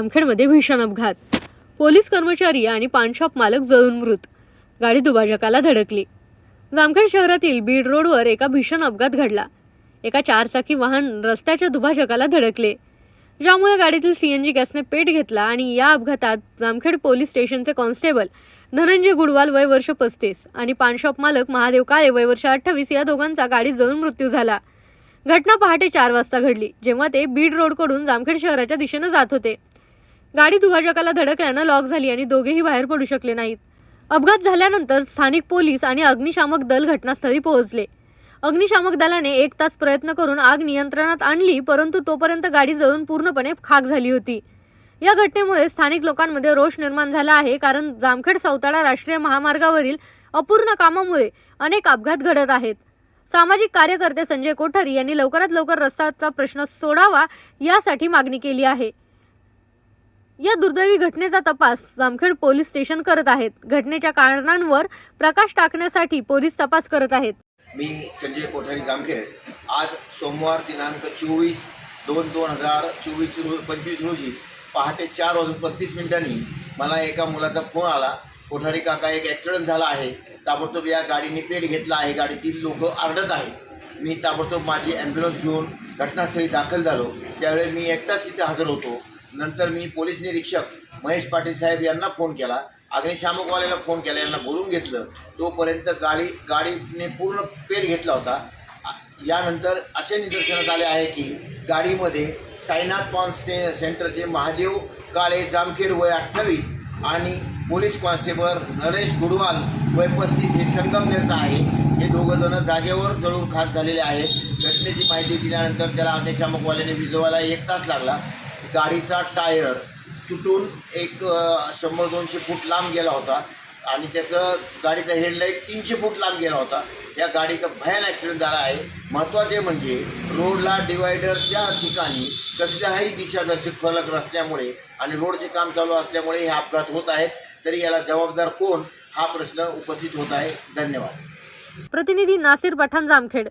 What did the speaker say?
जामखेडमध्ये भीषण अपघात. पोलीस कर्मचारी आणि पानशॉप मालक जळून मृत. गाडी दुभाजकाला धडकली. जामखेड शहरातील बीड रोडवर एका भीषण अपघात घडला. एका चारचाकी वाहन रस्त्याच्या दुभाजकाला धडकले. ज्यामुळे गाडीतील सीएनजी गॅसने पेट घेतला आणि या अपघातात जामखेड पोलीस स्टेशनचे कॉन्स्टेबल धनंजय गुडवाल वय वर्ष पस्तीस आणि पानशॉप मालक महादेव काळे वय वर्ष अठ्ठावीस या दोघांचा गाडीत जळून मृत्यू झाला. घटना पहाटे चार वाजता घडली जेव्हा ते बीड रोडकडून जामखेड शहराच्या दिशेनं जात होते. गाडी दुभाजकाला धडकल्यानं लॉक झाली आणि दोघेही बाहेर पडू शकले नाहीत. अपघात झाल्यानंतर स्थानिक पोलीस आणि अग्निशामक दल घटनास्थळी पोहोचले. अग्निशामक दलाने एक तास प्रयत्न करून आग नियंत्रणात आणली परंतु तोपर्यंत गाडी जळून पूर्णपणे खाक झाली होती. या घटनेमुळे स्थानिक लोकांमध्ये रोष निर्माण झाला आहे कारण जामखेड सौताडा राष्ट्रीय महामार्गावरील अपूर्ण कामामुळे अनेक अपघात घडत आहेत. सामाजिक कार्यकर्ते संजय कोठारी यांनी लवकरात लवकर रस्त्याचा प्रश्न सोडावा यासाठी मागणी केली आहे. या दुर्दैवी घटनेचा तपास जामखेड पोलीस स्टेशन करत आहेत. घटनेच्या कारणांवर प्रकाश टाकण्यासाठी पोलीस तपास करत आहेत. मी संजय कोठारी जामखेड. आज सोमवार दिनांक चोवीस दोन दोन हजार चोवीस रो पंचवीस रोजी पहाटे चार वाजून पस्तीस मिनिटांनी मला एका मुलाचा फोन आला. कोठारी काका एक ॲक्सिडेंट झाला आहे. ताबडतोब या गाडीने पेट घेतला आहे. गाडीतील लोक आरडत आहेत. मी ताबडतोब माझी ॲम्ब्युलन्स घेऊन घटनास्थळी दाखल झालो. त्यावेळी मी एकटाच तिथे हजर होतो. नंतर मी पोलीस निरीक्षक महेश पाटील साहेब यांना फोन केला. अग्निशामकवाल्याला फोन केला. यांना बोलून घेतलं. तोपर्यंत गाडी गाडीने पूर्ण पेट घेतला होता. यानंतर असे निदर्शनात आले आहे की गाडीमध्ये साईनाथ कॉन्स्टे सेंटरचे महादेव काळे जामखेड वय अठ्ठावीस आणि पोलीस कॉन्स्टेबल नरेश गुडवाल वय पस्तीस हे संगमनेरचा आहे. हे दोघंजणं जागेवर जळून खास झालेले आहेत. घटनेची माहिती दिल्यानंतर त्याला अग्निशामकवाल्याने विजवायला एक तास लागला. गाडीचा टायर तुटून एक शंभर दोनशे फूट लांब गेला होता. आणि त्याचं गाडीचा हेडलाईट तीनशे फूट लांब गेला होता. या गाडीचा भयान ॲक्सिडेंट झाला आहे. महत्त्वाचे म्हणजे रोडला डिवायडरच्या ठिकाणी कसल्याही दिशादर्शक फलक नसल्यामुळे आणि रोडचे काम चालू असल्यामुळे हे अपघात होत आहेत. तरी याला जबाबदार कोण? हा प्रश्न उपस्थित होत आहे. धन्यवाद. प्रतिनिधी नासिर पठाण जामखेड